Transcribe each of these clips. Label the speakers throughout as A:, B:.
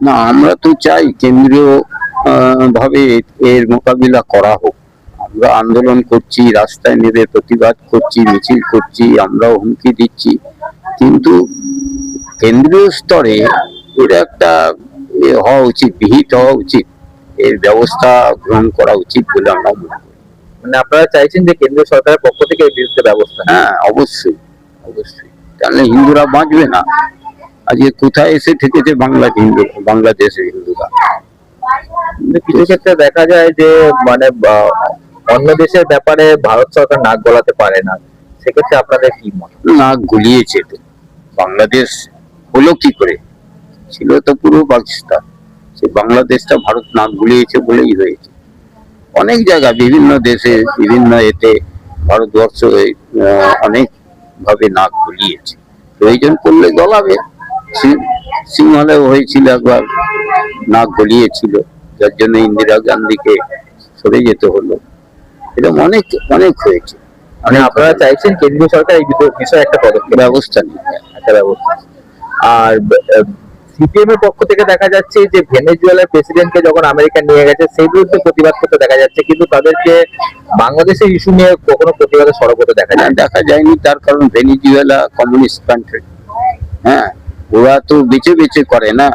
A: না আমরা তো চাই কেন্দ্রীয় ভাবে এর মোকাবিলা করা হোক। আমরা আন্দোলন করছি রাস্তায় নেমে প্রতিবাদ করছি মিছিল করছি আমরাও হুমকি দিচ্ছি। কিন্তু কেন্দ্রীয় স্তরে এর একটা হওয়া উচিত বিহিত হওয়া উচিত। এর ব্যবস্থা গ্রহণ করা উচিত বলে আমরা মনে করি।
B: মানে আপনারা চাইছেন যে কেন্দ্রীয় সরকারের পক্ষ থেকে এর বিরুদ্ধে ব্যবস্থা
A: হ্যাঁ অবশ্যই। অবশ্যই। তাহলে হিন্দুরা বাঁচবে না। আজকে কোথায় এসে থেকেছে বাংলা হিন্দু বাংলাদেশের হিন্দুরা?
B: কিছু ক্ষেত্রে দেখা যায় যে মানে অন্য দেশের ব্যাপারে ভারত সরকার নাক গলাতে পারে না। সেক্ষেত্রে আপনাদের কি মত?
A: নাক গুলিয়েছে তো। বাংলাদেশ হলো কি করে? ছিল তো পুরো পাকিস্তান। সে বাংলাদেশটা ভারত নাক গুলিয়েছে বলেই হয়েছে। অনেক জায়গা বিভিন্ন দেশে বিভিন্ন এতে ভারতবর্ষ আহ, অনেক ভাবে নাক গুলিয়েছে। প্রয়োজন পড়লে গলাবে। সিংহলেও হয়েছিল একবার নাক গলিয়েছিল যার জন্য ইন্দিরা গান্ধীকে সরে যেতে হলো। এরকম অনেক অনেক হয়েছে।
B: মানে আপনারা চাইছেন কেন্দ্রীয় সরকার এই বিষয়ে- একটা পদক্ষেপ
A: ব্যবস্থা নিতে
B: একটা ব্যবস্থা। আর সিপিএম এর পক্ষ থেকে দেখা যাচ্ছে যে ভেনেজুয়েলার প্রেসিডেন্টকে যখন আমেরিকা নিয়ে গেছে সেই বিরুদ্ধে প্রতিবাদ করতে দেখা যাচ্ছে কিন্তু তাদেরকে বাংলাদেশের ইস্যু নিয়ে কখনো প্রতিবাদে সরব হতে দেখা যায়।
A: দেখা যায়নি তার কারণ ভেনিজুয়েলা কমিউনিস্ট কান্ট্রি। হ্যাঁ ওরা তো বেঁচে বেঁচে করে না।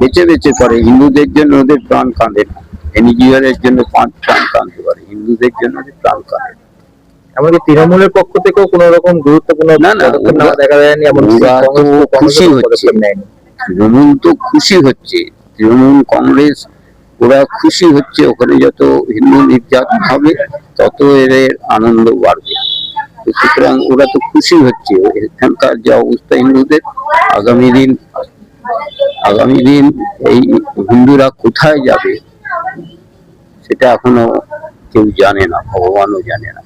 A: বেঁচে বেঁচে করে। হিন্দুদের জন্য ওদের প্রাণ কাঁদে না। ভেনিজুয়েলার জন্য প্রাণ প্রাণ কাঁদতে পারে। হিন্দুদের জন্য ওদের প্রাণ কাঁদে না।
B: এমনকি তৃণমূলের পক্ষ থেকেও কোনো রকম গুরুত্বপূর্ণ
A: না, না,
B: দেখা যায়নি এমন
A: খুশি হচ্ছে। তৃণমূল তো খুশি হচ্ছে। তৃণমূল কংগ্রেস ওরা খুশি হচ্ছে। ওখানে যত হিন্দু নির্যাতন হবে তত এদের আনন্দ বাড়বে। সুতরাং ওরা তো খুশি হচ্ছে। এখানকার যা অবস্থা হিন্দুদের, আগামী দিন আগামী দিন এই হিন্দুরা কোথায় যাবে, সেটা এখনও কেউ জানে না, ভগবানও জানে না।